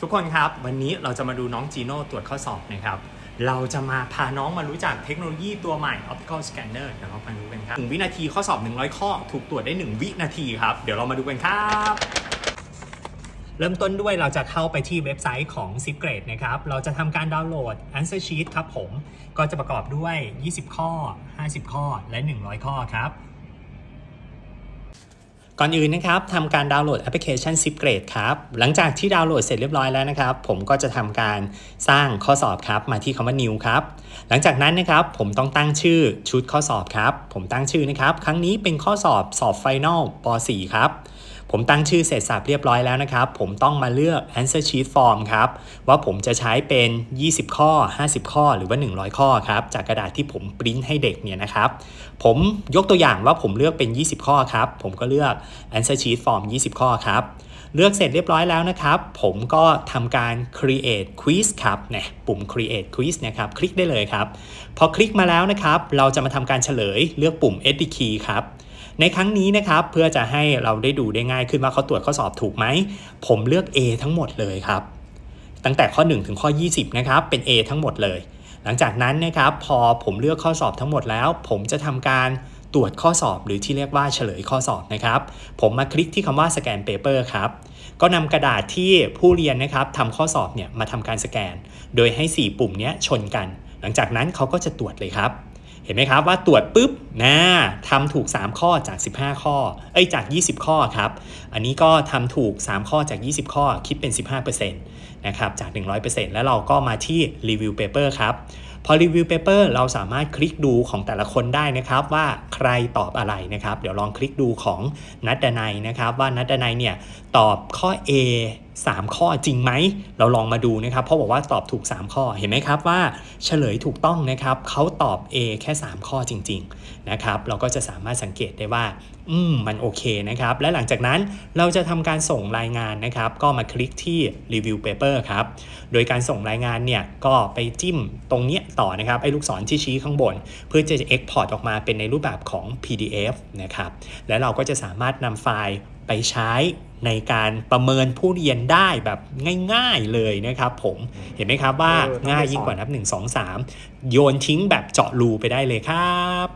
ทุกคนครับ วันนี้เราจะมาดูน้องจีโน่ตรวจข้อสอบนะครับ เราจะมาพาน้องมารู้จักเทคโนโลยีตัวใหม่ Optical Scanner เดี๋ยวเรามาดูกันครับหนึ่งวินาทีข้อสอบ 100 ข้อ ถูกตรวจได้ 1 วินาทีครับ เดี๋ยวเรามาดูกันครับ เริ่มต้นด้วยเราจะเข้าไปที่เว็บไซต์ของ s i p g r a d e นะครับ เราจะทำการดาวน์โหลด Answer Sheet ครับผม ก็จะประกอบด้วย 20 ข้อ 50 ข้อ และ 100 ข้อครับ ก่อนอื่นนะครับทำการดาวน์โหลดแอปพลิเคชัน Zip Grade ครับ หลังจากที่ดาวน์โหลดเสร็จเรียบร้อยแล้วนะครับ ผมก็จะทำการสร้างข้อสอบครับ มาที่คำว่า new ครับ หลังจากนั้นนะครับ ผมต้องตั้งชื่อชุดข้อสอบครับ ผมตั้งชื่อนะครับ ครั้งนี้เป็นข้อสอบสอบไฟนอลป .4 ครับ ผมตั้งชื่อเสร็จสับเรียบร้อยแล้วนะครับ ผมต้องมาเลือก answer sheet form ครับ ว่าผมจะใช้เป็น 20 ข้อ 50 ข้อหรือว่า 100 ข้อครับ จากกระดาษที่ผมปริ้นให้เด็กเนี่ยนะครับ ผมยกตัวอย่างว่าผมเลือกเป็น 20 ข้อครับ ผมก็เลือก answer sheet form 20 ข้อครับ เลือกเสร็จเรียบร้อยแล้วนะครับ ผมก็ทำการ create quiz ครับเนี่ยปุ่ม create quiz นะครับ คลิกได้เลยครับ พอคลิกมาแล้วนะครับ เราจะมาทำการเฉลยเลือกปุ่ม edit key ครับ ในครั้งนี้นะครับเพื่อจะให้เราได้ดูได้ง่ายขึ้นว่าเขาตรวจข้อสอบถูกไหม ผมเลือก A ทั้งหมดเลยครับ ตั้งแต่ข้อ 1 ถึงข้อ 20 นะครับ เป็น A ทั้งหมดเลย หลังจากนั้นนะครับพอผมเลือกข้อสอบทั้งหมดแล้ว ผมจะทำการตรวจข้อสอบหรือที่เรียกว่าเฉลยข้อสอบนะครับ ผมมาคลิกที่คำว่าสแกนเปเปอร์ครับก็นำกระดาษที่ผู้เรียนนะครับทำข้อสอบเนี่ยมาทำการสแกน โดยให้ 4 ปุ่มเนี้ยชนกัน หลังจากนั้นเขาก็จะตรวจเลยครับ เห็นไหมครับว่าตรวจปุ๊บนะทำถูก 3 ข้อจาก 15 ข้อ เอ้ยจาก 20 ข้อครับ อันนี้ก็ทำถูก 3 ข้อจาก 20 ข้อคิดเป็น 15%นะครับจาก 100%แล้วเราก็มาที่รีวิวเปเปอร์ครับพอรีวิวเปเปอร์เราสามารถคลิกดูของแต่ละคนได้นะครับว่าใครตอบอะไรนะครับ เดี๋ยวลองคลิกดูของนัดดนัยนะครับ ว่านัดดนัยเนี่ยตอบข้อ A 3 ข้อจริงไหม เราลองมาดูนะครับ เพราะบอกว่าตอบถูก 3 ข้อ เห็นไหมครับว่าเฉลยถูกต้องนะครับเขาตอบ A แค่ 3 ข้อจริง ๆ นะครับ เราก็จะสามารถสังเกตได้ว่า อืม มันโอเคนะครับ และหลังจากนั้นเราจะทำการส่งรายงานนะครับ ก็มาคลิกที่ Review Paper ครับ โดยการส่งรายงานเนี่ย ก็ไปจิ้มตรงเนี้ยต่อนะครับ ไอ้ลูกศรที่ชี้ข้างบน เพื่อจะ Export ออกมาเป็นในรูปแบบของ PDF นะครับ แล้วเราก็จะสามารถนำไฟล์ ไปใช้ในการประเมินผู้เรียนได้แบบง่ายๆเลยนะครับผมเห็นไหมครับว่าเออต้องไปง่ายยิ่งสอนกว่านับ 1 2 3 โยนทิ้งแบบเจาะรูไปได้เลยครับ